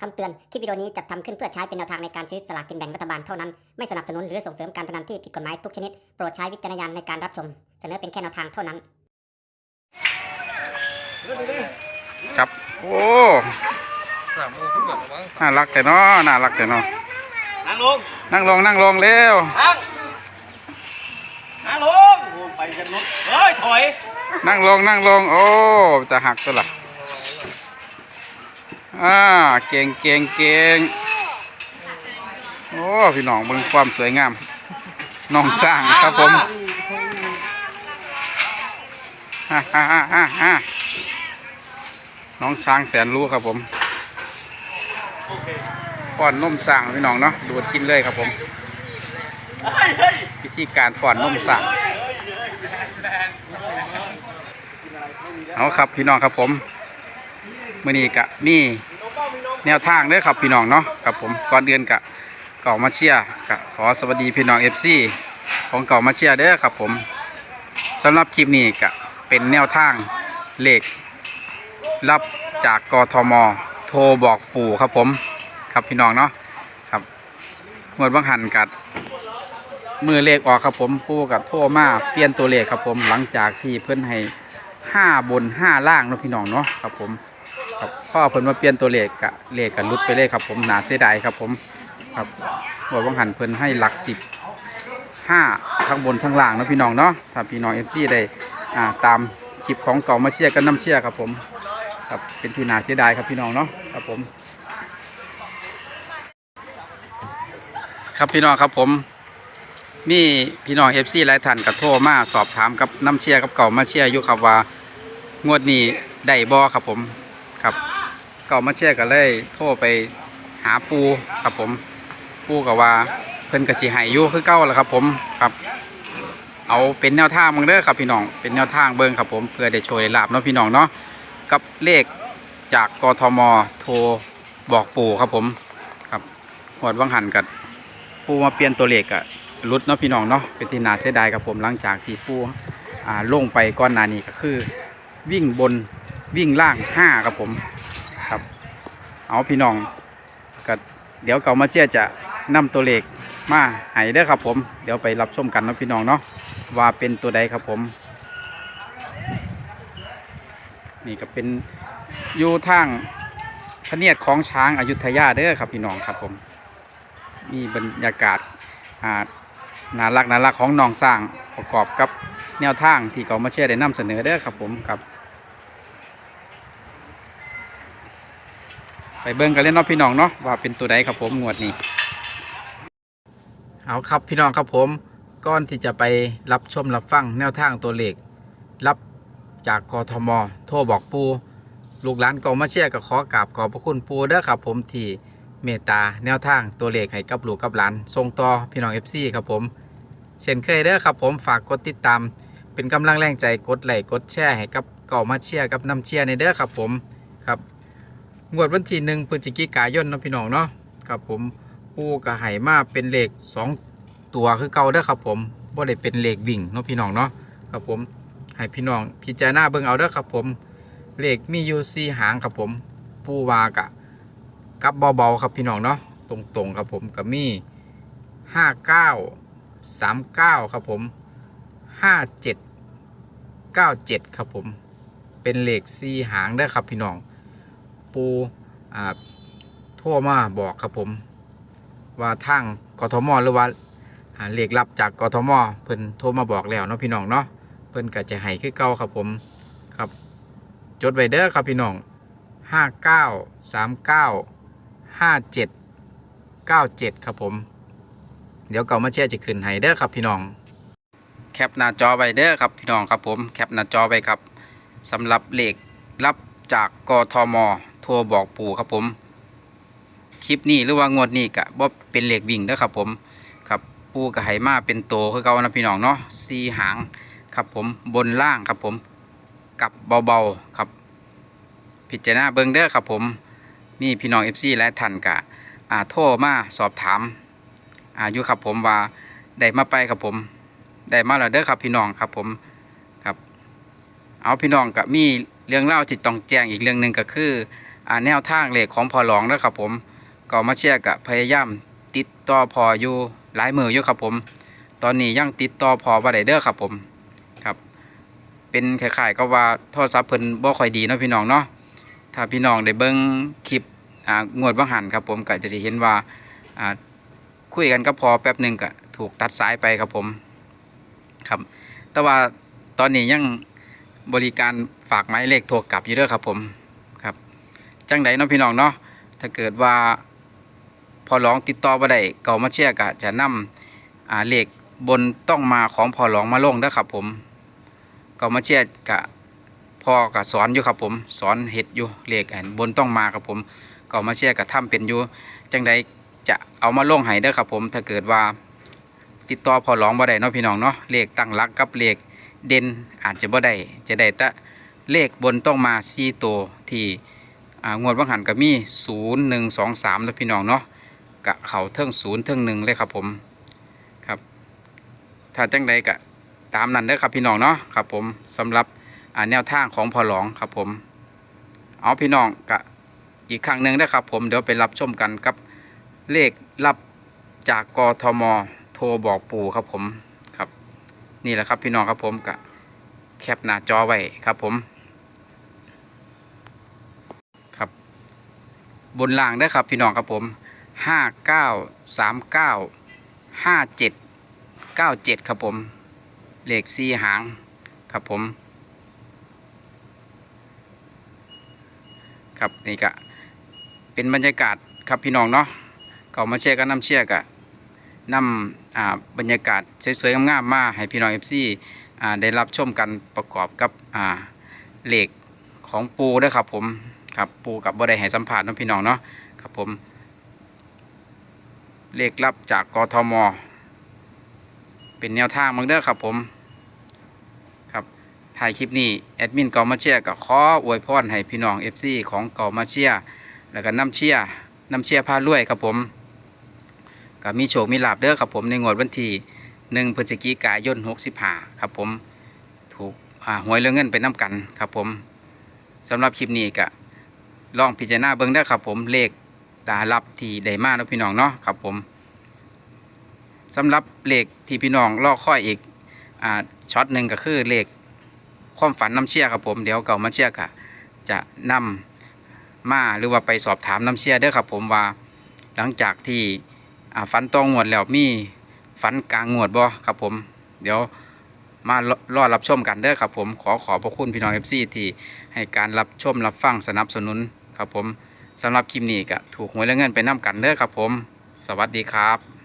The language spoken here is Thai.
คำเตือน คลิปวิดีโอนี้จัดทำขึ้นเพื่อใช้เป็นแนวทางในการซื้อสลากกินแบ่งรัฐบาลเท่านั้น ไม่สนับสนุนหรือส่งเสริมการพนันที่ผิดกฎหมายทุกชนิด โปรดใช้วิจารณญาณในการรับชม เสนอเป็นแค่แนวทางเท่านั้น ครับ โอ้สามโมงครึ่งแบบมั้งน่ารักแต่เนาะน่ารักแต่เนาะนั่งลง นั่งลงนั่งลงเร็วนั่งนั่งลงโอ้ไปกันรถเฮ้ยถอย นั่งลงนั่งลง โอ้ จะหักตัวละ อ่าเก่งเก่งเก่งโอ้พี่น้องเบิ่งความสวยงามน้องสร้างครับผมฮ่าฮ่าฮ่าฮ่าน้องช้างแสนรู้ครับผมป้อนนมสร้างพี่น้องเนาะดูดกินเลยครับผมวิธีการป้อนนมสร้างเอาครับพี่น้องครับผมมื่อนี้กะนี่ แนวทางเด้อครับพี่น้องเนาะครับผมก่อนเดือนกะเก่ามาเชียร์กะขอสวัสดีพี่น้องเอฟซีของเก่ามาเชียร์เด้อครับผมสำหรับคลิปนี้กะเป็นแนวทางเลขรับจากกทมโทรบอกปู่ครับผมครับพี่น้องเนาะครับเมื่อวังหันกัดมือเลขออกครับผมปู่กับโทรมาเปลี่ยนตัวเลขครับผมหลังจากที่เพิ่นให้ห้าบนห้าล่างเนาะพี่น้องเนาะครับผม ครับพ่อเพิ่นมาเปลี่ยนตัวเลขกะเลขกันลุดไปเลยครับ ผมหนาเสียดายครับ ผมครับเมื่อวังหันเพิ่นให้หลักสิบห้าทั้งบนทั้งล่างนะพี่น้องเนาะถ้าพี่น้องเอฟซีได้อ่าตามคลิปของเก่ามาเชียร์กันน้ำเชียร์ครับผมครับเป็นที่นาเสียดายครับพี่น้องเนาะครับผม ครับพี่น้องครับผมมีพี่น้องเอฟซีหลายท่านกับโทรมาสอบถามกับน้ำเชียร์กับเก่ามาเชียร์อยู่ครับว่างวดนี้ได้บอครับผม เก่ามาเชียร์ก็เลยโทรไปหาปูครับผม ปูกับว่าเพิ่นกสิหายอยู่คือเก้าแหละครับ ผมครับ เอาเป็นแนวทางมึงเด้อครับพี่น้องเป็นแนวทางเบิ้งครับผมเพื่อได้โชว์ได้ลาบเนาะพี่น้องเนาะกับเลขจากกทมโทรบอกปูครับผมครับหวดวังหันกับปูมาเปลี่ยนตัวเลขอะรุดเนาะพี่น้องเนาะเป็นที่นาเสียดายกับผมหลังจากที่ผู้อ่าลงไปก้อนนานี้ก็คือ วิ่งบนวิ่งล่างห้าครับผม เอาพี่น้องก็เดี๋ยวเก่ามาเชียจะนำตัวเลขมาให้เด้อครับผม เดี๋ยวไปรับชมกันนะพี่น้องเนาะว่าเป็นตัวใดครับผม นี่ก็เป็นอยู่ทางพระเนียดของช้างอายุทยาเด้อครับพี่น้องครับผมมีบรรยากาศอ่าน่ารักน่ารักของน้องสร้างประกอบกับแนวทางที่เขามาเชื่อได้นำเสนอเด้อครับผมครับ ไปเบิ่งกันเล่นเนาะพี่น้องเนาะว่าเป็นตัวใดครับผมงวดนี้ เอาครับพี่น้องครับผมก่อนที่จะไปรับชมรับฟังแนวทางตัวเลขรับจากกทมโทรบอกปูลูกหลานกองมาเชียร์ก็ขอกราบขอบพระคุณปูเด้อครับผมที่เมตตาแนวทางตัวเลขให้กับลูกกับหลานส่งต่อพี่น้อง FC ครับผม เช่นเคยเด้อครับผมฝากกดติดตาม เป็นกำลังแรงใจกดไลค์กดแชร์ให้กับก่ามาเชียร์กับน้ำเชียร์ในเด้อครับผม งวดวันที่หนึ่งพฤศจิกายนนะพี่น้องเนาะครับผมผู้กระไหมาเป็นเลขสองตัวคือเก่าเด้อครับผมบ่ได้เป็นเลขวิ่งเนาะพี่น้องเนาะครับผมให้พี่น้องพิจารณาเบิ่งเอาเด้อครับผมเลขมีอยู่สี่หางครับผมผู้ว่ากะกับเบาๆครับพี่น้องเนาะตรงๆครับผมกับมีห้าเก้าสามเก้าครับผมห้าเจ็ดเก้าเจ็ดครับผมเป็นเหล็กซีหางได้อครับพี่น้อง ปูอ่าโทั่วมาบอกครับผม ว่าทางกทมหรือว่าเหล็กลับจากกทมเพิ่นโทรมาบอกแล้วเนาะพี่น้องเนาะเพิ่นก็จะให้คือเก่าครับผมครับ จดไว้เด้อครับพี่น้องห้าเก้าสามเก้าห้าเจ็ดเก้าเจ็ดครับผม เดี๋ยวเก่ามาเชียร์จะขึ้นให้เด้อครับพี่น้อง แคปหน้าจอไว้เด้อครับพี่น้องครับผมแคปหน้าจอไว้ครับสำหรับเลขรับจากกทม โทรบอกปู่ครับผม คลิปนี้หรือว่างวดนี้กะบ่เป็นเหลขวิ่งเด้อครับผม ครับปู่กับไหมาเป็นโตคือเก่านะพี่น้องเนาะสีหางครับผมบนล่างครับผมกับเบาๆครับพิจารณาเบิ่งเด้อครับผมมีพี่น้อง FC และท่านกะอ่าโทรมาสอบถามอายู่ครับผมว่าได้มาไปครับผมได้มาแล้วเด้อครับพี่น้องครับผมครับ เอาพี่น้องกะมีเรื่องเล่าที่ต้องแจ้งอีกเรื่องหนึ่งก็คือ แนวทางเลขของพอหลองนะครับผมก็มาเชียร์กับพยายามติดต่อพออยู่หลายมืออยู่ครับผม ตอนนี้ยังติดต่อพอบ่ได้เด้อครับผมครับ เป็นคล้ายๆก็ว่าโทรศัพท์เพิ่นบ่ค่อยดีเนาะพี่น้องเนาะถ้าพี่น้องได้เบิ่งคลิปอ่างวดว่างหันครับผมก็จะได้เห็นว่าอ่าคุยกันก็พอแป๊บหนึ่งก็ถูกตัดสายไปครับผมครับ แต่ว่าตอนนี้ยังบริการฝากหมายเลขโทรกลับอยู่เด้อครับผม จังใดเนาะพี่น้องเนาะถ้าเกิดว่าพอร้องติดต่อบ่ได้เก่ามาเชียก็จะนำอ่าเหลขบนต้องมาของพอร้องมาลงเด้อครับผมเก่ามาเชียกะพ่อก็สอนอยู่ครับผมสอนเฮ็ดอยู่เหลขอันบนต้องมาครับผมเก่ามาเชียก็ทำเป็นอยู่จังใดจะเอามาลงให้เด้อครับผมถ้าเกิดว่าติดต่อพอร้องบ่ได้เนาะพี่น้องเนาะเลขตั้งหลักกับเลขเด่นอาจจะบ่ได้จะได้แต่เลขบนต้องมา4ตัวที่ อ่างวดว่างหันก็มี0 1 2 3แล้วพี่น้องเนาะกะเขาเทิง0เทิง1เลยครับผมครับถ้าจังใดก็ตามนั้นเด้อครับพี่น้องเนาะครับผมสำหรับแนวทางของพอหลองครับผม เอาพี่น้องกะอีกครั้งหนึ่งนะครับผมเดี๋ยวไปรับชมกันกับเลขรับจากกทมโทรบอกปู่ครับผมครับ นี่แหละครับพี่น้องครับผมกะแคปหน้าจอไว้ครับผม ครับ บนล่างได้ครับพี่น้องครับผมห้าเก้าสามเก้าห้าเจ็ดเก้าเจ็ดครับผมเลขสี่หางครับผม ครับนี่ก็เป็นบรรยากาศครับพี่น้องเนาะก็มาเชียร์กันน้ำเชียร์กะนำอ่าบรรยากาศสวยๆงามๆมาให้พี่น้องเอฟซีอ่าได้รับชมกันประกอบกับอ่าเหล็กของปูด้วยครับผม ครับปูกับบ่ได้ให้สัมผัสนาะพี่น้องเนาะครับผม เลขลับจากกทม เป็นแนวทางมังเด้อครับผมครับถ่ายคลิปนี้แอดมินเกามาเชียกับขออวยพรให้พี่น้องเอฟซีของเกามาเชียแล้วก็น้ำเชียน้ำเชียพาลุวยครับผมก็มีโชคมีลาบเด้อครับผมในงวดวันที่หนึ่งพฤศจิกายนหกสิบห้าครับผมถูกอ่าหวยเรื่องเงินไปน้ำกันครับผมสำหรับคลิปนี้ก็ ลองพิจารณาเบิ่งได้ครับผมเลขดารับที่ได้มาเนาะพี่น้องเนาะครับผมสำหรับเลขที่พี่น้องรอกค่อยอีกอ่าช็อตหนึ่งก็คือเลขความฝันน้ำเชี่ยครับผมเดี๋ยวเก่ามาเชี่ยกะจะนำมาหรือว่าไปสอบถามน้ำเชี่ยเด้อครับผมว่าหลังจากที่อ่าฟันตองงวดแล้วมีฟันกลางงวดบ่ครับผม เดี๋ยวมารอรอรับชมกันเด้อครับผมขอขอบพระคุณพี่น้องเอฟซีที่ให้การรับชมรับฟังสนับสนุน ครับผมสำหรับคลิปนี้ก็ถูกหวยและเงินไปน้ำกันเด้อครับผม สวัสดีครับ